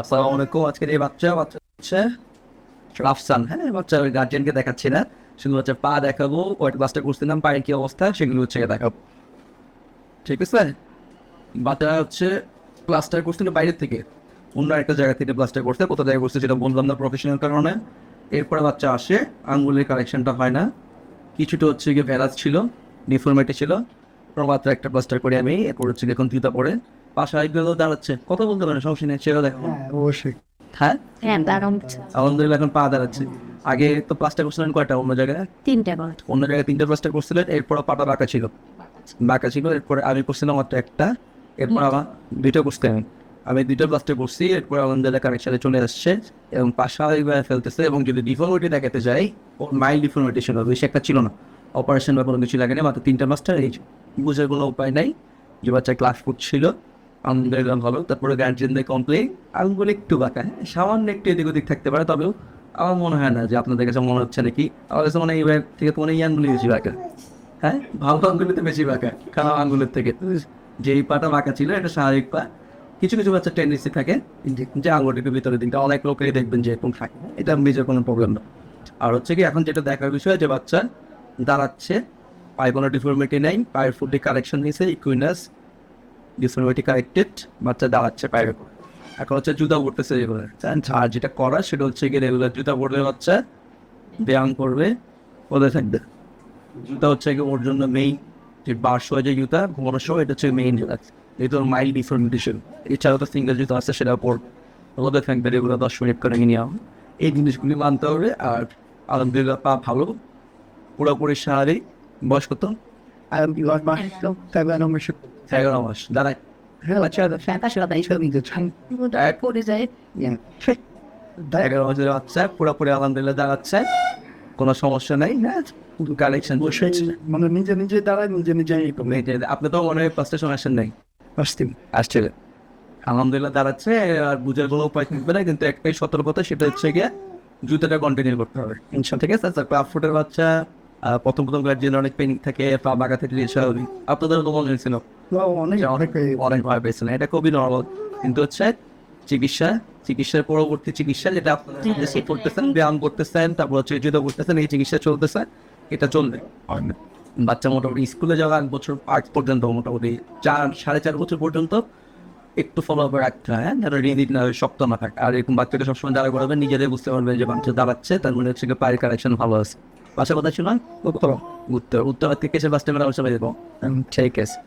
আসসালামু আলাইকুম আজকের এই বাচ্চা বাচ্চা হচ্ছে রাফসান হ্যাঁ বাচ্চা ওই গার্জিয়ানকে দেখাচ্ছি না। হচ্ছে পা দেখাবো ওয়েট ক্লাসটা করছিলাম পায়ের কি অবস্থা সেগুলো হচ্ছে দেখাবো। ঠিক আছে? বাচ্চা হচ্ছে প্লাস্টার করছিল বাইরের থেকে? অন্য একটা জায়গা থেকে প্লাস্টার করছে জায়গায় করছে যেটা বললাম না প্রফেশনাল কারণে। এরপরে বাচ্চা আসে আঙ্গুলের কালেকশনটা হয় না। কিছুটা হচ্ছে গিয়ে ভ্যারাস ছিল ডিফর্মেটি ছিল। একটা প্লাস্টার করে আমি এরপর হচ্ছে এখন জুতা পরে। পাশে আরেকগুলো দাঁড়াচ্ছে। কথা বলতে পারেন সমস্যা নেই সেও দেখো অবশ্যই। হ্যাঁ? হ্যাঁ দারুণ। আলহামদুলিল্লাহ এখন পা দাঁড়াচ্ছে। আগে তো প্লাস্টার করছিলেন কয়টা অন্য জায়গায়? তিনটা অন্য জায়গায় তিনটা করছিলেন এরপর পাটা বাঁকা ছিল। বাঁকা ছিল এরপরে আমি করছিলাম মাত্র একটা এরপর আমার দুইটা আমি। আমি দুইটা প্লাস্টার করছি এরপর কানেকশনে চলে আসছে এবং পাশা ফেলতেছে এবং যদি ডিফর্মিটি দেখাতে যাই ও মাইল্ড ডিফর্মিটি ছিল বেশি একটা ছিল না। অপারেশন বা কোনো কিছু লাগে না মাত্র তিনটা প্লাস্টার এই বুঝার কোনো উপায় নাই। যে বাচ্চা ক্লাস করছিল আলহামদুলিল্লাহ ভালো তারপরে গার্জিয়ানদের কমপ্লেন আঙুল একটু বাঁকা হ্যাঁ, সামান্য একটু এদিক ওদিক থাকতে পারে তবেও আমার মনে হয় না যে আপনাদের কাছে মনে হচ্ছে নাকি। আমার কাছে মনে হয় এইবার থেকে তো মনে হয় আঙ্গুলি বেশি বাঁকা। হ্যাঁ? ভালো আঙ্গুলিতে বেশি বাঁকা খারাপ আঙ্গুলের থেকে। যেই পাটা বাঁকা ছিল এটা স্বাভাবিক পা। কিছু কিছু বাচ্চার টেন্ডেন্সি থাকে যে- আঙ্গুলটিকে ভিতরে দিকটা অনেক লোকেই দেখবেন যে এরকম থাকে এটা নিজের কোনো প্রবলেম না। আর হচ্ছে কি এখন যেটা দেখার বিষয় যে বাচ্চা দাঁড়াচ্ছে পায়ে কোনো ডিফর্মিটি নেই পায়ের ফুটে কারেকশন নিয়েছে ইকুইনাস ডিফর্মিটি কারেক্টেড বাচ্চা দাঁড়াচ্ছে পায়ের উপর এখন হচ্ছে জুতা পড়তেছে রেগুলার আর যেটা করা সেটা হচ্ছে কি রেগুলার জুতা পড়লে বাচ্চা ব্যায়াম করবে ওদের থাকবে। জুতা হচ্ছে কি ওর জন্য মেইন যে বাস হয় যে জুতা ঘুমানোর সময় এটা হচ্ছে মেইন জুতা। এই তো মাইল্ড ডিফর্মিটেশন এছাড়াও তো সিঙ্গেল জুতা আছে সেটা পর ওদের থাকবে রেগুলার দশ মিনিট করে নিয়ে যাও এই জিনিসগুলি মানতে হবে আর আলহামদুলিল্লাহ পা ভালো। পুরোপুরি স্বাভাবিক বয়স কত? আর বিভাগ মাস তারপর নম্বর এগারো মাস দাঁড়ায় এগারো বাচ্চা পুরোপুরি আলহামদুলিল্লাহ দাঁড়াচ্ছে কোনো সমস্যা নেই হ্যাঁ কালেকশন মানে নিজে নিজে দাঁড়ায় নিজে নিজে আপনি তো মনে হয় পাঁচটা সময় আসেন নাই আসছে আলহামদুলিল্লাহ দাঁড়াচ্ছে আর বুঝার কোনো উপায় থাকবে না কিন্তু একটাই সতর্কতা সেটা হচ্ছে গিয়ে জুতাটা কন্টিনিউ করতে হবে ইনশাল ঠিক আছে ফুটের বাচ্চা প্রথম প্রথম গার্জিয়ান অনেক পেনিক থাকে পা বাঁকা থেকে স্বাভাবিক। আপনাদের তো মনে হয়েছিল অনেক অনেক অনেক ভয় পেয়েছেন। এটা খুবই নর্মাল কিন্তু হচ্ছে চিকিৎসা চিকিৎসার পরবর্তী চিকিৎসা যেটা আপনারা করতেছেন ব্যায়াম করতেছেন তারপর হচ্ছে যেটা করতেছেন এই চিকিৎসা চলতেছে এটা চলবে। বাচ্চা মোটামুটি স্কুলে যাওয়া এক বছর আগ পর্যন্ত মোটামুটি চার সাড়ে চার বছর পর্যন্ত একটু ফলো আপ রাখতে হয় হ্যাঁ? যেন রিদিক না হয়, শক্ত না থাকে। আর এরকম বাচ্চাকে সবসময় দাঁড়া করাবেন নিজেরাই বুঝতে পারবেন যে বাচ্চা দাঁড়াচ্ছে তার মানে হচ্ছে পায়ের কালেকশন ভালো আছে। বাসা কথা ছিল উত্তর উত্তর উত্তর থেকে এসে বাস স্ট্যান্ডে অবশ্যই দেবো ঠিক আছে